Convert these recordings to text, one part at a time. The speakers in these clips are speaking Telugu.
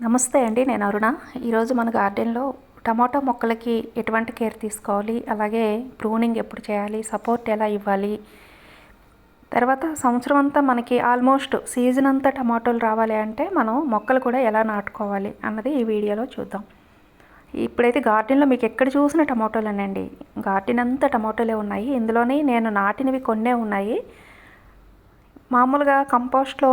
నమస్తే అండి నేను అరుణ. ఈరోజు మన గార్డెన్లో టమాటో మొక్కలకి ఎటువంటి కేర్ తీసుకోవాలి అలాగే ప్రూనింగ్ ఎప్పుడు చేయాలి సపోర్ట్ ఎలా ఇవ్వాలి? తర్వాత సంవత్సరం అంతా మనకి ఆల్మోస్ట్ సీజన్ అంతా టమాటోలు రావాలి అంటే మనం మొక్కలు కూడా ఎలా నాటుకోవాలి అన్నది ఈ వీడియోలో చూద్దాం. ఇప్పుడైతే గార్డెన్లో మీకు ఎక్కడ చూసిన టమాటోలేనండి. గార్డెన్ అంతా టమాటోలే ఉన్నాయి. ఇందులోనే నేను నాటినవి కొన్నే ఉన్నాయి. మామూలుగా కంపోస్ట్లో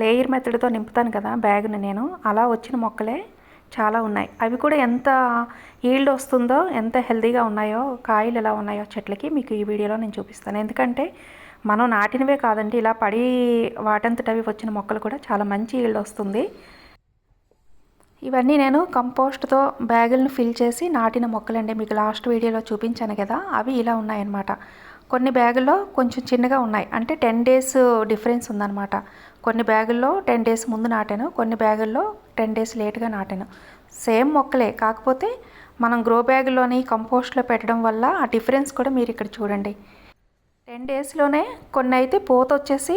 లేయర్ మెథడ్తో నింపుతాను కదా బ్యాగ్ని నేను. అలా వచ్చిన మొక్కలే చాలా ఉన్నాయి. అవి కూడా ఎంత ఈల్డ్ వస్తుందో ఎంత హెల్తీగా ఉన్నాయో కాయలు ఎలా ఉన్నాయో చెట్లకి మీకు ఈ వీడియోలో నేను చూపిస్తాను. ఎందుకంటే మనం నాటినవే కాదండి ఇలా పడి వాటంతటవి వచ్చిన మొక్కలు కూడా చాలా మంచి ఈల్డ్ వస్తుంది. ఇవన్నీ నేను కంపోస్ట్తో బ్యాగులను ఫిల్ చేసి నాటిన మొక్కలండి. మీకు లాస్ట్ వీడియోలో చూపించాను కదా అవి ఇలా ఉన్నాయన్నమాట. కొన్ని బ్యాగుల్లో కొంచెం చిన్నగా ఉన్నాయి. అంటే టెన్ డేస్ డిఫరెన్స్ ఉందన్నమాట. కొన్ని బ్యాగుల్లో టెన్ డేస్ ముందు నాటాను కొన్ని బ్యాగుల్లో టెన్ డేస్ లేట్గా నాటాను. సేమ్ మొక్కలే. కాకపోతే మనం గ్రో బ్యాగ్లోని కంపోస్ట్లో పెట్టడం వల్ల ఆ డిఫరెన్స్ కూడా మీరు ఇక్కడ చూడండి. టెన్ డేస్లోనే కొన్ని అయితే పోత వచ్చేసి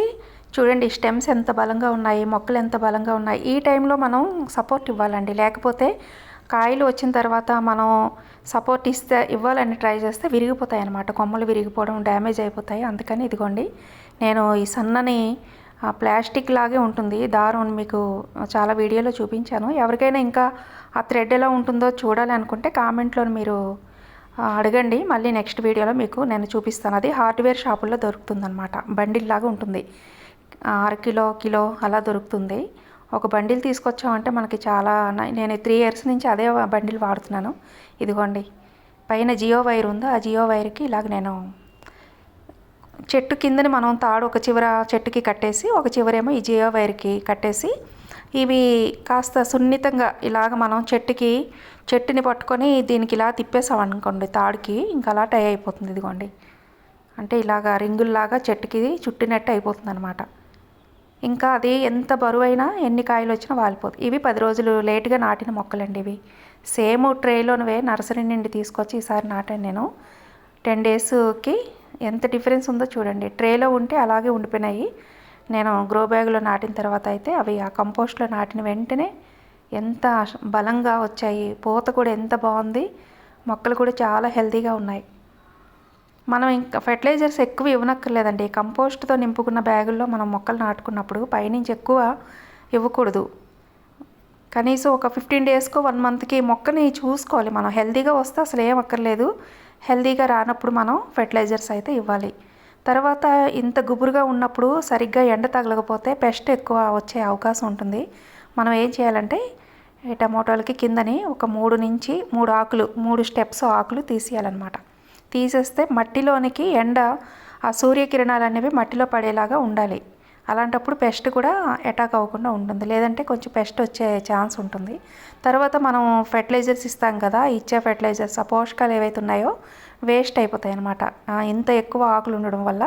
చూడండి స్టెమ్స్ ఎంత బలంగా ఉన్నాయి మొక్కలు ఎంత బలంగా ఉన్నాయి. ఈ టైంలో మనం సపోర్ట్ ఇవ్వాలండి. లేకపోతే కాయలు వచ్చిన తర్వాత మనం సపోర్ట్ ఇస్తే ఇవ్వాలని ట్రై చేస్తే విరిగిపోతాయి అన్నమాట. కొమ్మలు విరిగిపోవడం డ్యామేజ్ అయిపోతాయి. అందుకని ఇదిగోండి నేను ఈ సన్నని ప్లాస్టిక్ లాగే ఉంటుంది. దారం మీకు చాలా వీడియోలో చూపించాను. ఎవరికైనా ఇంకా ఆ థ్రెడ్ ఎలా ఉంటుందో చూడాలి అనుకుంటే కామెంట్లో మీరు అడగండి. మళ్ళీ నెక్స్ట్ వీడియోలో మీకు నేను చూపిస్తాను. అది హార్డ్వేర్ షాపుల్లో దొరుకుతుందన్నమాట. బండిల్ లాగా ఉంటుంది అర కిలో కిలో అలా దొరుకుతుంది. ఒక బండిల్ తీసుకొచ్చామంటే మనకి చాలా నేను త్రీ ఇయర్స్ నుంచి అదే బండిల్ వాడుతున్నాను. ఇదిగోండి. పైన జియో వైర్ ఉందో. ఆ జియో వైర్కి ఇలాగ నేను చెట్టు కిందని మనం తాడు ఒక చివర చెట్టుకి కట్టేసి ఒక చివరేమో ఈ జియో వైర్కి కట్టేసి ఇవి కాస్త సున్నితంగా ఇలాగ మనం చెట్టుకి చెట్టుని పట్టుకొని దీనికి ఇలా తిప్పేసాం అనుకోండి తాడుకి ఇంకా అలా టై అయిపోతుంది. ఇదిగోండి. అంటే ఇలాగ రింగుల్లాగా చెట్టుకి చుట్టినట్టు అయిపోతుంది అనమాట ఇంకా అది ఎంత బరువైనా ఎన్ని కాయలు వచ్చినా వాలిపోదు. ఇవి పది రోజులు లేట్గా నాటిన మొక్కలండి ఇవి. సేమ్ ట్రేలోనివే నర్సరీ నుండి తీసుకొచ్చి ఈసారి నాటాను నేను. టెన్ డేస్కి ఎంత డిఫరెన్స్ ఉందో చూడండి. ట్రేలో ఉంటే అలాగే ఉండిపోయినాయి. నేను గ్రో బ్యాగ్లో నాటిన తర్వాత అయితే అవి ఆ కంపోస్ట్లో నాటిన వెంటనే ఎంత బలంగా వచ్చాయి. పూత కూడా ఎంత బాగుంది. మొక్కలు కూడా చాలా హెల్తీగా ఉన్నాయి. మనం ఇంకా ఫెర్టిలైజర్స్ ఎక్కువ ఇవ్వనక్కర్లేదండి. కంపోస్ట్తో నింపుకున్న బ్యాగుల్లో మనం మొక్కలు నాటుకున్నప్పుడు పైనుంచి ఎక్కువ ఇవ్వకూడదు. కనీసం ఒక ఫిఫ్టీన్ డేస్కో వన్ మంత్కి మొక్కని చూసుకోవాలి. మనం హెల్తీగా వస్తే అసలు ఏం అక్కర్లేదు. హెల్తీగా రానప్పుడు మనం ఫెర్టిలైజర్స్ అయితే ఇవ్వాలి. తర్వాత ఇంత గుబురుగా ఉన్నప్పుడు సరిగ్గా ఎండ తగలకపోతే పెస్ట్ ఎక్కువ వచ్చే అవకాశం ఉంటుంది. మనం ఏం చేయాలంటే టమోటాలకి కిందని ఒక మూడు నుంచి మూడు ఆకులు మూడు స్టెప్స్ ఆకులు తీసేయాలన్నమాట. తీసేస్తే మట్టిలోనికి ఎండ ఆ సూర్యకిరణాలు అనేవి మట్టిలో పడేలాగా ఉండాలి. అలాంటప్పుడు పెస్ట్ కూడా అటాక్ అవ్వకుండా ఉంటుంది. లేదంటే కొంచెం పెస్ట్ వచ్చే ఛాన్స్ ఉంటుంది. తర్వాత మనం ఫెర్టిలైజర్స్ ఇస్తాం కదా ఇచ్చే ఫెర్టిలైజర్స్ ఆ పోషకాలు ఏవైతే ఉన్నాయో వేస్ట్ అయిపోతాయి అనమాట ఇంత ఎక్కువ ఆకులు ఉండడం వల్ల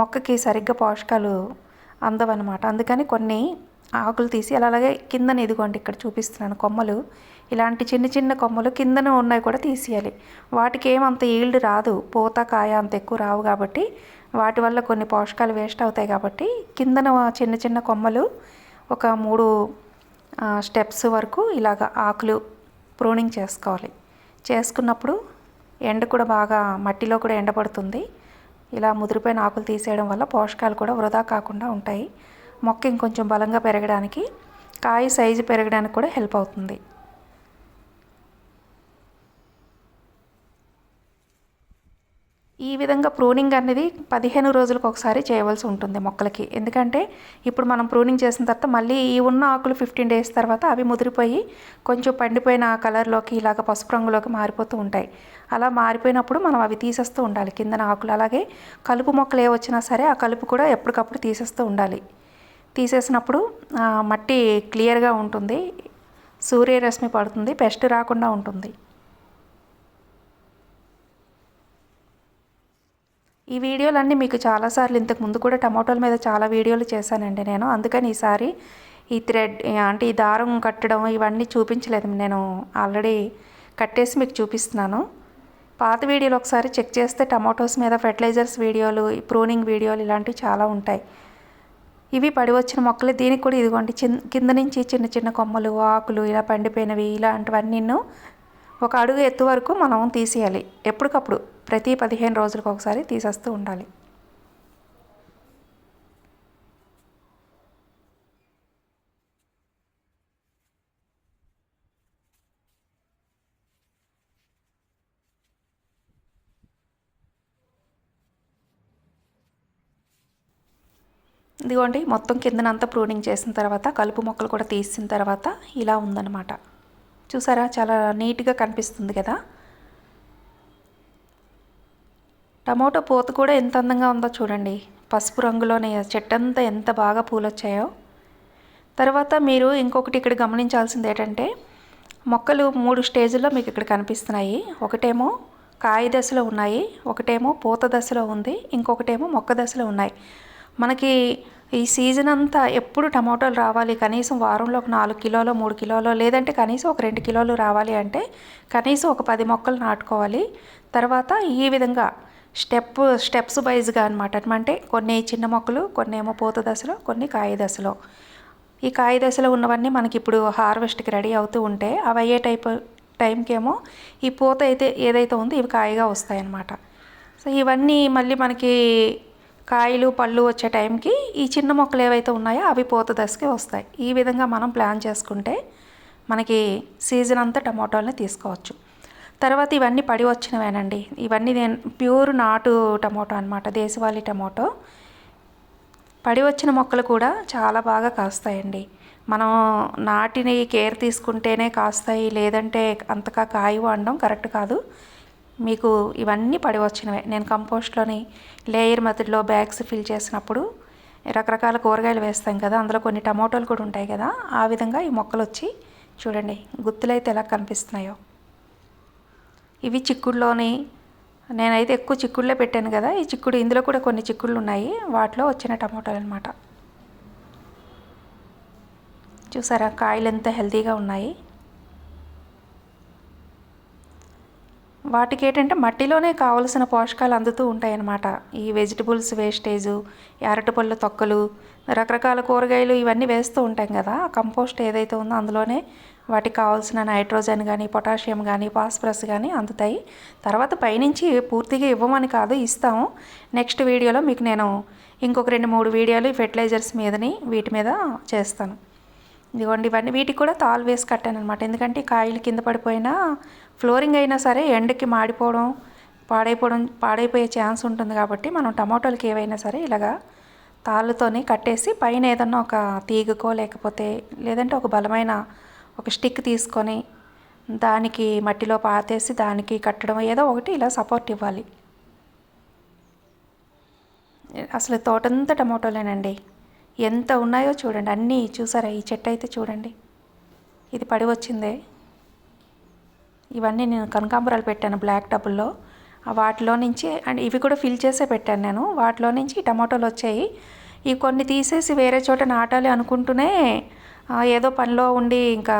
మొక్కకి సరిగ్గా పోషకాలు అందవన్నమాట. అందుకని కొన్ని ఆకులు తీసి అలాగే కిందన ఇదిగోండి ఇక్కడ చూపిస్తున్నాను కొమ్మలు. ఇలాంటి చిన్న చిన్న కొమ్మలు కిందన ఉన్నాయి కూడా తీసేయాలి. వాటికి ఏమంత ఈల్డ్ రాదు. పూత కాయ అంత ఎక్కువ రావు కాబట్టి వాటి వల్ల కొన్ని పోషకాలు వేస్ట్ అవుతాయి కాబట్టి కిందన చిన్న చిన్న కొమ్మలు ఒక మూడు స్టెప్స్ వరకు ఇలాగ ఆకులు ప్రూనింగ్ చేసుకోవాలి. చేసుకున్నప్పుడు ఎండ కూడా బాగా మట్టిలో కూడా ఎండపడుతుంది ఇలా ముదిరిపోయిన ఆకులు తీసేయడం వల్ల పోషకాలు కూడా వృధా కాకుండా ఉంటాయి. మొక్క ఇంకొంచెం బలంగా పెరగడానికి కాయ సైజు పెరగడానికి కూడా హెల్ప్ అవుతుంది. ఈ విధంగా ప్రూనింగ్ అనేది పదిహేను రోజులకు ఒకసారి చేయవలసి ఉంటుంది మొక్కలకి. ఎందుకంటే ఇప్పుడు మనం ప్రూనింగ్ చేసిన తర్వాత మళ్ళీ ఈ ఉన్న ఆకులు ఫిఫ్టీన్ డేస్ తర్వాత అవి ముదిరిపోయి కొంచెం పండిపోయిన కలర్లోకి ఇలాగ పసుపు రంగులోకి మారిపోతూ ఉంటాయి. అలా మారిపోయినప్పుడు మనం అవి తీసేస్తూ ఉండాలి కిందన ఆకులు. అలాగే కలుపు మొక్కలు ఏ వచ్చినా సరే ఆ కలుపు కూడా ఎప్పటికప్పుడు తీసేస్తూ ఉండాలి. తీసేసినప్పుడు మట్టి క్లియర్గా ఉంటుంది. సూర్యరశ్మి పడుతుంది పెస్ట్ రాకుండా ఉంటుంది. ఈ వీడియోలన్నీ మీకు చాలాసార్లు ఇంతకు ముందు కూడా టమాటోల మీద చాలా వీడియోలు చేశానండి నేను. అందుకని ఈసారి ఈ థ్రెడ్ అంటే ఈ దారం కట్టడం ఇవన్నీ చూపించలేదు. నేను ఆల్రెడీ కట్టేసి మీకు చూపిస్తున్నాను. పాత వీడియోలు ఒకసారి చెక్ చేస్తే టమాటోస్ మీద ఫెర్టిలైజర్స్ వీడియోలు ప్రూనింగ్ వీడియోలు ఇలాంటివి చాలా ఉంటాయి. ఇవి పడి వచ్చిన మొక్కలు దీనికి కూడా ఇదిగోండి చిన్ కింద నుంచి చిన్న చిన్న కొమ్మలు ఆకులు ఇలా పండిపోయినవి ఇలాంటివన్నీ ఒక అడుగు ఎత్తు వరకు మనం తీసేయాలి. ఎప్పటికప్పుడు ప్రతి పదిహేను రోజులకు ఒకసారి తీసేస్తూ ఉండాలి. ఇదిగోండి మొత్తం కిందనంతా ప్రూనింగ్ చేసిన తర్వాత కలుపు మొక్కలు కూడా తీసిన తర్వాత ఇలా ఉందన్నమాట. చూసారా? చాలా నీట్గా కనిపిస్తుంది కదా? టమోటో పూత కూడా ఎంత అందంగా ఉందో చూడండి. పసుపు రంగులోనే చెట్టంతా ఎంత బాగా పూలు వచ్చాయో తర్వాత మీరు ఇంకొకటి ఇక్కడ గమనించాల్సింది ఏంటంటే మొక్కలు మూడు స్టేజ్లో మీకు ఇక్కడ కనిపిస్తున్నాయి. ఒకటేమో కాయ దశలో ఉన్నాయి ఒకటేమో పూత దశలో ఉంది ఇంకొకటేమో మొక్క దశలో ఉన్నాయి. మనకి ఈ సీజన్ అంతా ఎప్పుడు టమాటోలు రావాలి? కనీసం వారంలో ఒక నాలుగు కిలోలు మూడు కిలోలు లేదంటే కనీసం ఒక రెండు కిలోలు రావాలి అంటే కనీసం ఒక పది మొక్కలు నాటుకోవాలి. తర్వాత ఈ విధంగా స్టెప్ స్టెప్స్ వైజ్గా అనమాట అంటే కొన్ని చిన్న మొక్కలు కొన్ని ఏమో పూత దశలో కొన్ని కాయ దశలో. ఈ కాయ దశలో ఉన్నవన్నీ మనకి ఇప్పుడు హార్వెస్ట్కి రెడీ అవుతూ ఉంటే అవి అయ్యే టైప్ టైంకేమో ఈ పూత అయితే ఏదైతే ఉందో ఇవి కాయగా వస్తాయన్నమాట. సో ఇవన్నీ మళ్ళీ మనకి కాయలు పళ్ళు వచ్చే టైంకి ఈ చిన్న మొక్కలు ఏవైతే ఉన్నాయో అవి పూత దశకి వస్తాయి. ఈ విధంగా మనం ప్లాన్ చేసుకుంటే మనకి సీజన్ అంతా టమాటోలని తీసుకోవచ్చు. తర్వాత ఇవన్నీ పడి వచ్చినవేనండి. ఇవన్నీ నేను ప్యూర్ నాటు టమాటో అనమాట దేశవాళీ టమాటో. పడి వచ్చిన మొక్కలు కూడా చాలా బాగా కాస్తాయండి. మనం నాటిని కేర్ తీసుకుంటేనే కాస్తాయి లేదంటే అంతగా కాయవు అనడం కరెక్ట్ కాదు. మీకు ఇవన్నీ పడి వచ్చినవే. నేను కంపోస్ట్లోని లేయర్ మెథడ్లో బ్యాగ్స్ ఫిల్ చేసినప్పుడు రకరకాల కూరగాయలు వేస్తాం కదా అందులో కొన్ని టమాటోలు కూడా ఉంటాయి కదా ఆ విధంగా ఈ మొక్కలు వచ్చి చూడండి గుత్తులైతే ఎలా కనిపిస్తున్నాయో. ఇవి చిక్కుడులోని నేనైతే ఎక్కువ చిక్కుడులే పెట్టాను కదా ఈ చిక్కుడు ఇందులో కూడా కొన్ని చిక్కుళ్ళు ఉన్నాయి వాటిలో వచ్చిన టమాటోలు అనమాట చూసారా కాయలు ఎంత హెల్తీగా ఉన్నాయి. వాటికి ఏంటంటే మట్టిలోనే కావలసిన పోషకాలు అందుతూ ఉంటాయన్నమాట. ఈ వెజిటబుల్స్ వేస్టేజు అరటిపళ్ళు తొక్కలు రకరకాల కూరగాయలు ఇవన్నీ వేస్తూ ఉంటాం కదా. కంపోస్ట్ ఏదైతే ఉందో అందులోనే వాటికి కావాల్సిన నైట్రోజన్ కానీ పొటాషియం కానీ ఫాస్ఫరస్ కానీ అందుతాయి. తర్వాత పైనుంచి పూర్తిగా ఇవ్వమని కాదు ఇస్తాము నెక్స్ట్ వీడియోలో మీకు నేను ఇంకొక రెండు మూడు వీడియోలు ఫెర్టిలైజర్స్ మీదని వీటి మీద చేస్తాను. ఇదిగోండి ఇవన్నీ వీటికి కూడా తాలు వేసి కట్టాను అనమాట ఎందుకంటే కాయలు కింద పడిపోయినా ఫ్లోరింగ్ అయినా సరే ఎండకి మాడిపోవడం పాడైపోవడం పాడైపోయే ఛాన్స్ ఉంటుంది కాబట్టి మనం టమాటోలకి ఏవైనా సరే ఇలాగా తాళ్ళతోనే కట్టేసి పైన ఏదన్నా ఒక తీగకో లేకపోతే లేదంటే ఒక బలమైన ఒక స్టిక్ తీసుకొని దానికి మట్టిలో పాతేసి దానికి కట్టడం ఏదో ఒకటి ఇలా సపోర్ట్ ఇవ్వాలి. అసలు తోటంతా టమాటోలేనండి. ఎంత ఉన్నాయో చూడండి. అన్నీ చూసారా? ఈ చెట్టు అయితే చూడండి. ఇది పడి వచ్చిందే. ఇవన్నీ నేను కనకాంబరాలు పెట్టాను బ్లాక్ టబుల్లో వాటిలో నుంచి అండ్ ఇవి కూడా ఫిల్ చేసే పెట్టాను నేను. వాటిలో నుంచి టమాటోలు వచ్చాయి. ఈ కొన్ని తీసేసి వేరే చోట నాటాలి అనుకుంటూనే ఏదో పనిలో ఉండి ఇంకా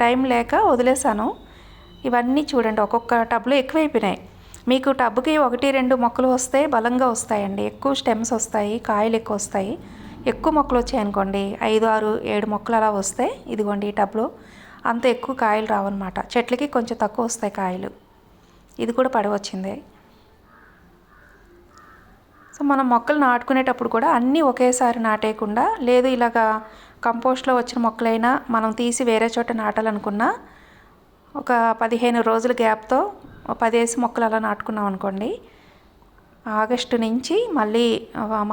టైం లేక వదిలేసాను ఇవన్నీ చూడండి ఒక్కొక్క టబ్లో ఎక్కువైపోయినాయి. మీకు టబ్కి ఒకటి రెండు మొక్కలు వస్తే బలంగా వస్తాయండి. ఎక్కువ స్టెమ్స్ వస్తాయి కాయలు ఎక్కువ వస్తాయి. ఎక్కువ మొక్కలు వచ్చాయనుకోండి ఐదు ఆరు ఏడు మొక్కలు అలా వస్తే ఇదిగోండి ఈ టబ్లో అంత ఎక్కువ కాయలు రావన్నమాట. చెట్లకి కొంచెం తక్కువ వస్తాయి కాయలు. ఇది కూడా పడవచ్చింది. సో మనం మొక్కలు నాటుకునేటప్పుడు కూడా అన్నీ ఒకేసారి నాటేయకుండా లేదు ఇలాగా కంపోస్ట్లో వచ్చిన మొక్కలైనా మనం తీసి వేరే చోట నాటాలనుకున్నా ఒక పదిహేను రోజుల గ్యాప్తో పదేసి మొక్కలు అలా నాటుకున్నాం అనుకోండి ఆగస్టు నుంచి మళ్ళీ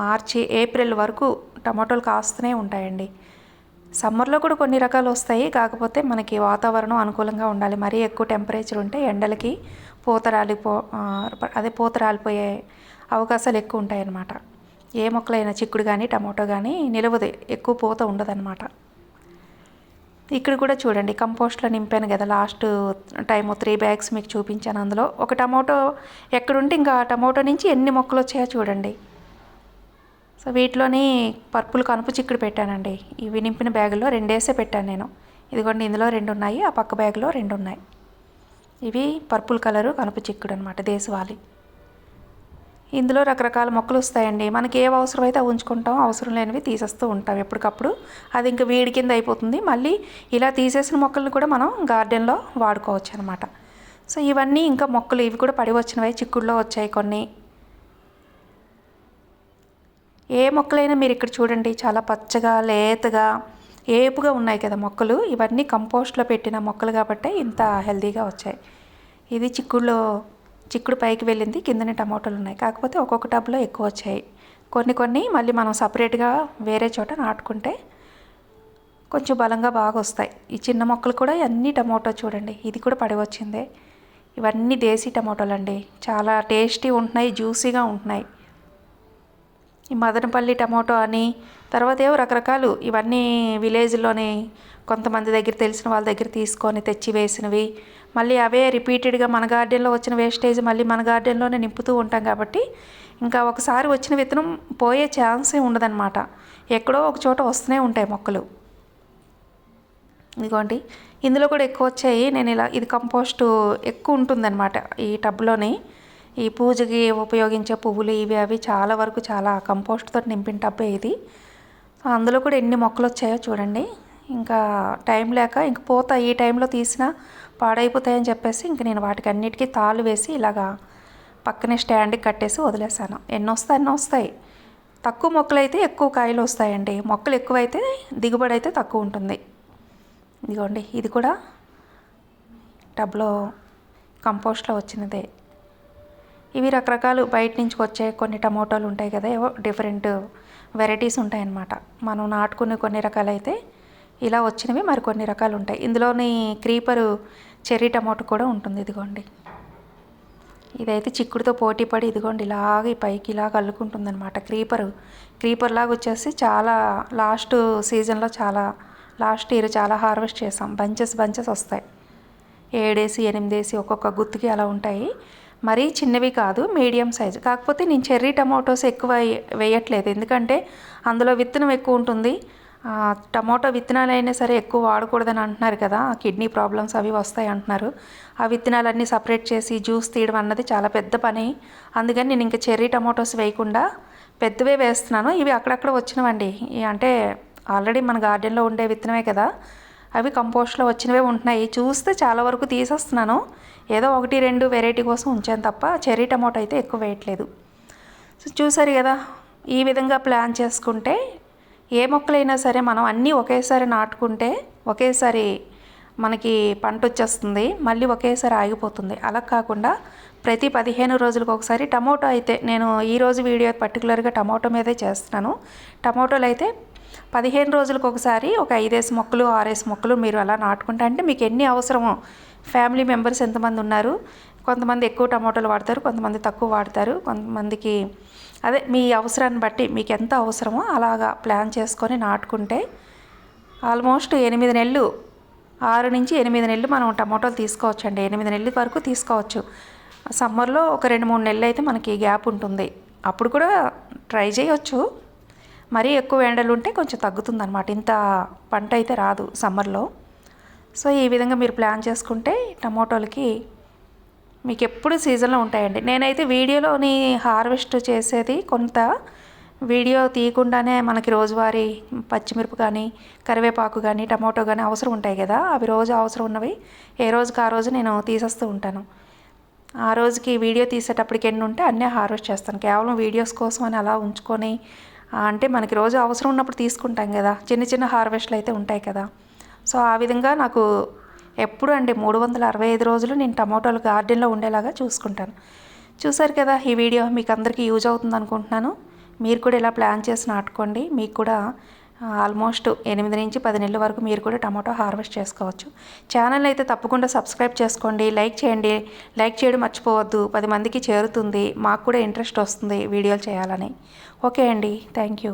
మార్చి ఏప్రిల్ వరకు టమాటోలు కాస్తూనే ఉంటాయండి. సమ్మర్లో కూడా కొన్ని రకాలు వస్తాయి. కాకపోతే మనకి వాతావరణం అనుకూలంగా ఉండాలి. మరీ ఎక్కువ టెంపరేచర్ ఉంటే ఎండలకి పూత రాలిపో అదే పూత రాలిపోయే అవకాశాలు ఎక్కువ ఉంటాయన్నమాట. ఏ మొక్కలైనా చిక్కుడు కానీ టమాటో కానీ నిలవదు. ఎక్కువ పూత ఉండదన్నమాట. ఇక్కడ కూడా చూడండి కంపోస్ట్లో నింపాను కదా. లాస్ట్ టైం త్రీ బ్యాగ్స్ మీకు చూపించాను అందులో. ఒక టమాటో ఎక్కడుంటే ఇంకా టమాటో నుంచి ఎన్ని మొక్కలు వచ్చాయో చూడండి. సో వీటిలోని పర్పుల్ కనుపు చిక్కుడు పెట్టానండి. ఇవి నింపిన బ్యాగులో రెండేసే పెట్టాను నేను. ఇదిగోండి ఇందులో రెండు ఉన్నాయి ఆ పక్క బ్యాగులో రెండు ఉన్నాయి ఇవి పర్పుల్ కలరు కనుపు చిక్కుడు అనమాట దేశవాళి. ఇందులో రకరకాల మొక్కలు వస్తాయండి. మనకి ఏవి అవసరం అయితే ఉంచుకుంటాం అవసరం లేనివి తీసేస్తూ ఉంటాం ఎప్పటికప్పుడు. అది ఇంకా వీడి కింద అయిపోతుంది. మళ్ళీ ఇలా తీసేసిన మొక్కలను కూడా మనం గార్డెన్లో వాడుకోవచ్చు అనమాట సో ఇవన్నీ ఇంకా మొక్కలు ఇవి కూడా పడి వచ్చినవి చిక్కుడులో వచ్చాయి కొన్ని. ఏ మొక్కలైనా మీరు ఇక్కడ చూడండి చాలా పచ్చగా లేతగా ఏపుగా ఉన్నాయి కదా మొక్కలు. ఇవన్నీ కంపోస్ట్లో పెట్టిన మొక్కలు కాబట్టి ఇంత హెల్దీగా వచ్చాయి. ఇది చిక్కుడులో చిక్కుడు పైకి వెళ్ళింది కిందనే టమాటోలు ఉన్నాయి. కాకపోతే ఒక్కొక్క టబ్లో ఎక్కువ వచ్చాయి. కొన్ని కొన్ని మళ్ళీ మనం సపరేట్గా వేరే చోట నాటుకుంటే కొంచెం బలంగా బాగా వస్తాయి. ఈ చిన్న మొక్కలు కూడా అన్ని టమాటో చూడండి ఇది కూడా పడివచ్చిందే ఇవన్నీ దేశీ టమాటోలు అండి చాలా టేస్టీ ఉంటున్నాయి జ్యూసీగా ఉంటున్నాయి. ఈ మదనపల్లి టమాటో అని తర్వాత ఏవో రకరకాలు ఇవన్నీ విలేజ్లోని కొంతమంది దగ్గర తెలిసిన వాళ్ళ దగ్గర తీసుకొని తెచ్చి వేసినవి. మళ్ళీ అవే రిపీటెడ్గా మన గార్డెన్లో వచ్చిన వేస్టేజ్ మళ్ళీ మన గార్డెన్లోనే నింపుతూ ఉంటాం కాబట్టి ఇంకా ఒకసారి వచ్చిన విత్తనం పోయే ఛాన్సే ఉండదన్నమాట. ఎక్కడో ఒక చోట వస్తూనే ఉంటాయి మొక్కలు. ఇదిగోండి ఇందులో కూడా ఎక్కువ వచ్చాయి. నేను ఇలా ఇది కంపోస్ట్ ఎక్కువ ఉంటుందన్నమాట ఈ టబ్లోని. ఈ పూజకి ఉపయోగించే పువ్వులు ఇవి అవి చాలా వరకు చాలా కంపోస్ట్తో నింపిన టబ్బే ఇది. అందులో కూడా ఎన్ని మొక్కలు వచ్చాయో చూడండి. ఇంకా టైం లేక ఇంక పూత ఈ టైంలో తీసినా పాడైపోతాయని చెప్పేసి ఇంక నేను వాటికి అన్నిటికీ తాళ్ళు వేసి ఇలాగా పక్కనే స్టాండ్కి కట్టేసి వదిలేసాను. ఎన్ని వస్తాయి అన్నీ వస్తాయి. తక్కువ మొక్కలు అయితే ఎక్కువ కాయలు వస్తాయండి. మొక్కలు ఎక్కువైతే దిగుబడి అయితే తక్కువ ఉంటుంది. ఇదిగోండి ఇది కూడా టబ్లో కంపోస్ట్లో వచ్చినదే. ఇవి రకరకాలు బయట నుంచి వచ్చే కొన్ని టమోటాలు ఉంటాయి కదా ఏవో డిఫరెంట్ వెరైటీస్ ఉంటాయన్నమాట. మనం నాటుకునే కొన్ని రకాలైతే ఇలా వచ్చినవి మరి కొన్ని రకాలు ఉంటాయి. ఇందులోని క్రీపరు చెర్రీ టమాటో కూడా ఉంటుంది ఇదిగోండి. ఇదైతే చిక్కుడుతో పోటీ పడి ఇదిగోండి ఇలాగ పైకి ఇలాగ అల్లుకుంటుంది అనమాట క్రీపరు క్రీపర్ లాగా వచ్చేసి చాలా లాస్ట్ సీజన్లో చాలా లాస్ట్ ఇయర్ చాలా హార్వెస్ట్ చేసాం. బంచెస్ బంచెస్ వస్తాయి. ఏడేసి ఎనిమిదేసి ఒక్కొక్క గుత్తుకి అలా ఉంటాయి. మరీ చిన్నవి కాదు మీడియం సైజు. కాకపోతే నేను చెర్రీ టమాటోస్ ఎక్కువ వేయట్లేదు. ఎందుకంటే అందులో విత్తనం ఎక్కువ ఉంటుంది. టమాటో విత్తనాలు అయినా సరే ఎక్కువ వాడకూడదని అంటున్నారు కదా. కిడ్నీ ప్రాబ్లమ్స్ అవి వస్తాయి అంటున్నారు. ఆ విత్తనాలన్నీ సపరేట్ చేసి జ్యూస్ తీయడం అన్నది చాలా పెద్ద పని. అందుకని నేను ఇంకా చెర్రీ టమాటోస్ వేయకుండా పెద్దవే వేస్తున్నాను. ఇవి అక్కడక్కడ వచ్చినవండి. అంటే ఆల్రెడీ మన గార్డెన్లో ఉండే విత్తనమే కదా. అవి కంపోస్ట్లో వచ్చినవే ఉంటున్నాయి. చూస్తే చాలా వరకు తీసేస్తున్నాను. ఏదో ఒకటి రెండు వెరైటీ కోసం ఉంచాను తప్ప చెర్రీ టమాటో అయితే ఎక్కువ వేయట్లేదు. సో చూసారు కదా ఈ విధంగా ప్లాన్ చేసుకుంటే ఏ మొక్కలైనా సరే మనం అన్నీ ఒకేసారి నాటుకుంటే ఒకేసారి మనకి పంట వచ్చేస్తుంది. మళ్ళీ ఒకేసారి ఆగిపోతుంది. అలా కాకుండా ప్రతి పదిహేను రోజులకు ఒకసారి టమాటో అయితే నేను ఈరోజు వీడియో పర్టికులర్గా టమాటో మీదే చేస్తున్నాను. టమాటోలు అయితే పదిహేను రోజులకు ఒకసారి ఒక ఐదేసి మొక్కలు ఆరేసి మొక్కలు మీరు అలా నాటుకుంటే అంటే మీకు ఎన్ని అవసరమో. ఫ్యామిలీ మెంబర్స్ ఎంతమంది ఉన్నారు? కొంతమంది ఎక్కువ టమాటోలు వాడతారు కొంతమంది తక్కువ వాడతారు కొంతమందికి అదే మీ అవసరాన్ని బట్టి మీకు ఎంత అవసరమో అలాగా ప్లాన్ చేసుకొని నాటుకుంటే ఆల్మోస్ట్ ఎనిమిది నెలలు ఆరు నుంచి ఎనిమిది నెలలు మనం టమాటోలు తీసుకోవచ్చు అండి ఎనిమిది నెలల వరకు తీసుకోవచ్చు. సమ్మర్లో ఒక రెండు మూడు నెలలు అయితే మనకి గ్యాప్ ఉంటుంది. అప్పుడు కూడా ట్రై చేయొచ్చు. మరీ ఎక్కువ ఎండలు ఉంటే కొంచెం తగ్గుతుందన్నమాట. ఇంత పంట అయితే రాదు సమ్మర్లో. సో ఈ విధంగా మీరు ప్లాన్ చేసుకుంటే టమోటోలకి మీకు ఎప్పుడు సీజన్లో ఉంటాయండి. నేనైతే వీడియోలోని హార్వెస్ట్ చేసేది కొంత వీడియో తీయకుండానే మనకి రోజువారీ పచ్చిమిరపు కానీ కరివేపాకు కానీ టమాటో కానీ అవసరం ఉంటాయి కదా. అవి రోజు అవసరం ఉన్నవి. ఏ రోజుకి ఆ రోజు నేను తీసేస్తూ ఉంటాను. ఆ రోజుకి వీడియో తీసేటప్పటికి ఎన్ని ఉంటే అన్నీ హార్వెస్ట్ చేస్తాను. కేవలం వీడియోస్ కోసం అని అలా ఉంచుకొని అంటే మనకి రోజు అవసరం ఉన్నప్పుడు తీసుకుంటాం కదా. చిన్న చిన్న హార్వెస్ట్లు అయితే ఉంటాయి కదా. సో ఆ విధంగా నాకు ఎప్పుడు అండి మూడు వందల అరవై ఐదు రోజులు నేను టమాటోలు గార్డెన్లో ఉండేలాగా చూసుకుంటాను. చూసారు కదా ఈ వీడియో మీకు అందరికీ యూజ్ అవుతుంది అనుకుంటున్నాను. మీరు కూడా ఇలా ప్లాన్ చేసి నాటుకోండి. మీకు కూడా ఆల్మోస్ట్ ఎనిమిది నుంచి పది నెలల వరకు మీరు కూడా టమాటో హార్వెస్ట్ చేసుకోవచ్చు. ఛానల్ అయితే తప్పకుండా సబ్స్క్రైబ్ చేసుకోండి లైక్ చేయండి. లైక్ చేయడం మర్చిపోవద్దు. పది మందికి చేరుతుంది. మాకు కూడా ఇంట్రెస్ట్ వస్తుంది వీడియోలు చేయాలని. ఓకే అండి. Thank you.